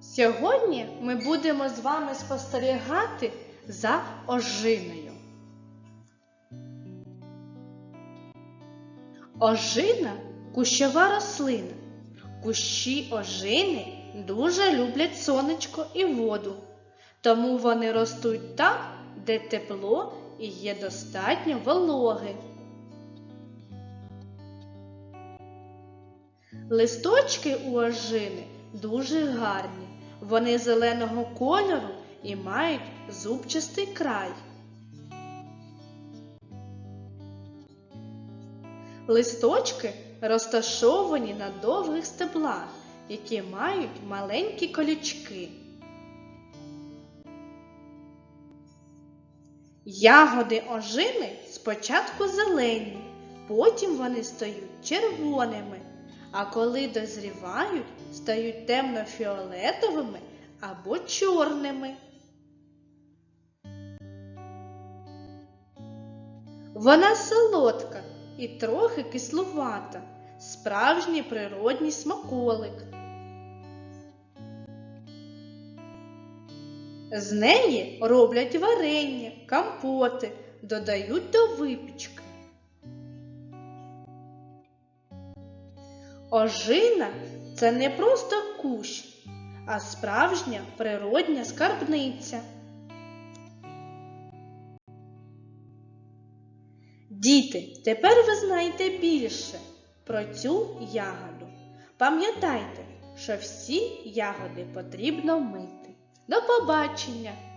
Сьогодні ми будемо з вами спостерігати за ожиною. Ожина кущова рослина. Кущі ожини дуже люблять сонечко і воду, тому вони ростуть там, де тепло і є достатньо вологи. Листочки у ожини дуже гарні. Вони зеленого кольору і мають зубчастий край. Листочки розташовані на довгих стеблах, які мають маленькі колючки. Ягоди ожини спочатку зелені, потім вони стають червоними, а коли дозрівають, стають темно-фіолетовими або чорними. Вона солодка і трохи кислувата, справжній природній смаколик. З неї роблять варення, компоти, додають до випічки. Ожина це не просто кущ, а справжня природня скарбниця. Діти, тепер ви знаєте більше про цю ягоду. Пам'ятайте, що всі ягоди потрібно мити. До побачення!